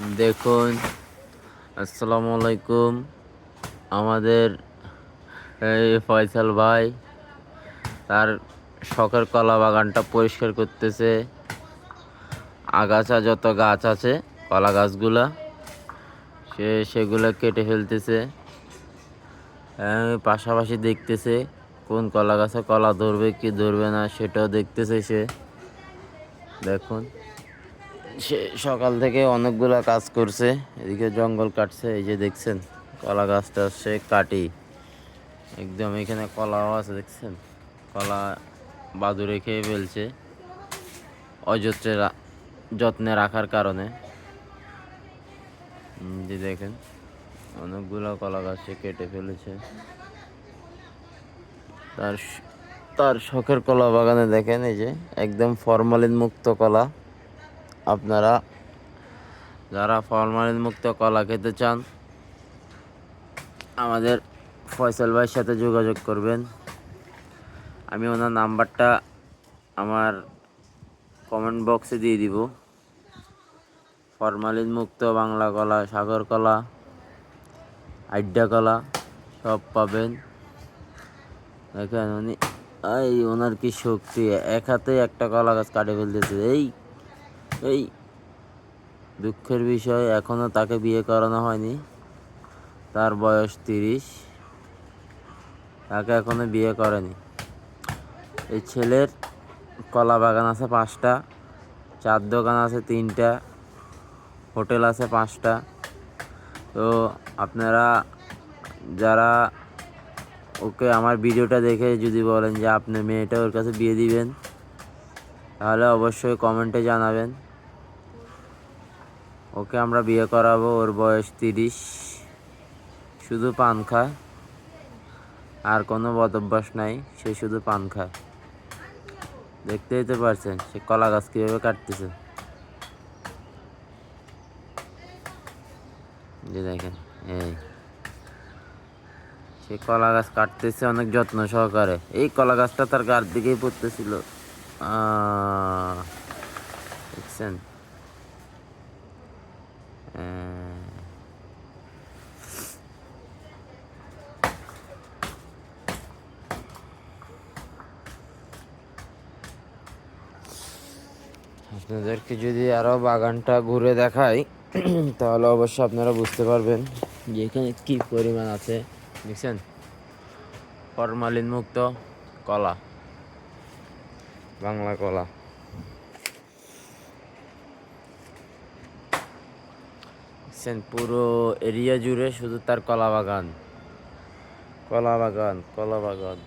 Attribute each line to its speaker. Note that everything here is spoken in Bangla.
Speaker 1: দেখুন আসসালামু আলাইকুম আমাদের, এই ফয়সাল ভাই, তার শখের কলা বাগানটা পরিষ্কার করতেছে। আগাছা যত গাছ আছে, কলা গাছগুলা, সে সেগুলো কেটে ফেলতেছে। পাশাপাশি দেখতেছে কোন কলা গাছে কলা ধরবে, কি ধরবে না, সেটাও দেখতেছে সে। দেখুন। সে সকাল থেকে অনেকগুলো কাজ করছে, এদিকে জঙ্গল কাটছে, এই যে দেখছেন, কলা গাছটা সে কাটি। একদম এখানে কলাও আছে, দেখছেন? কলা বাদুরে খেয়ে ফেলছে, অযত্নে যত্নে রাখার কারণে। যে দেখেন, অনেকগুলো কলা গাছ সে কেটে ফেলেছে। তার তার শখের কলা বাগানে দেখেন, এই যে, একদম ফরমালিন মুক্ত কলা। আপনারা যারা ফরমালিন মুক্ত কলা খেতে চান, আমাদের ফয়সাল ভাইয়ের সাথে যোগাযোগ করবেন। আমি ওনার নাম্বারটা আমার কমেন্ট বক্সে দিয়ে দিব। ফরমালিন মুক্ত বাংলা কলা, সাগর কলা, আড্ডা কলা সব পাবেন। দেখেন উনি, এই ওনার কি শক্তি। এক হাতে একটা কলা গাছ কাটে ফেলতেছে। এই এই দুঃখের বিষয়, এখনও তাকে বিয়ে করানো হয়নি। তার বয়স তিরিশ। তাকে এখনও বিয়ে করেনি। এই ছেলের কলা বাগান আছে পাঁচটা, চার দোকান আছে তিনটা, হোটেল আছে পাঁচটা। তো আপনারা যারা ওকে আমার ভিডিওটা দেখে যদি বলেন যে আপনি মেয়েটা ওর কাছে বিয়ে দিবেন, তাহলে অবশ্যই কমেন্টে জানাবেন। ওকে আমরা বিয়ে করাবো, ওর বয়স তিরিশ। শুধু পান খায় আর কোনো বদভ্যাস নাই, সে শুধু পান খায় দেখতেই তো পারছেন, সে কলা গাছ কীভাবে কাটতেছে। দেখেন, এই। সে কলা গাছ কাটতেছে অনেক যত্ন সহকারে। এই কলা গাছটা তার গার দিকেই পড়তেছিল। দেখছেন? আপনাদেরকে যদি আরও বাগানটা ঘুরে দেখাই, তাহলে অবশ্যই আপনারা বুঝতে পারবেন যে এখানে কি পরিমাণ আছে। দেখছেন? ফরমালিন মুক্ত কলা। বাংলা কলা। দেখছেন? পুরো এরিয়া জুড়ে শুধু তার কলা বাগান। কলা বাগান কলা বাগান।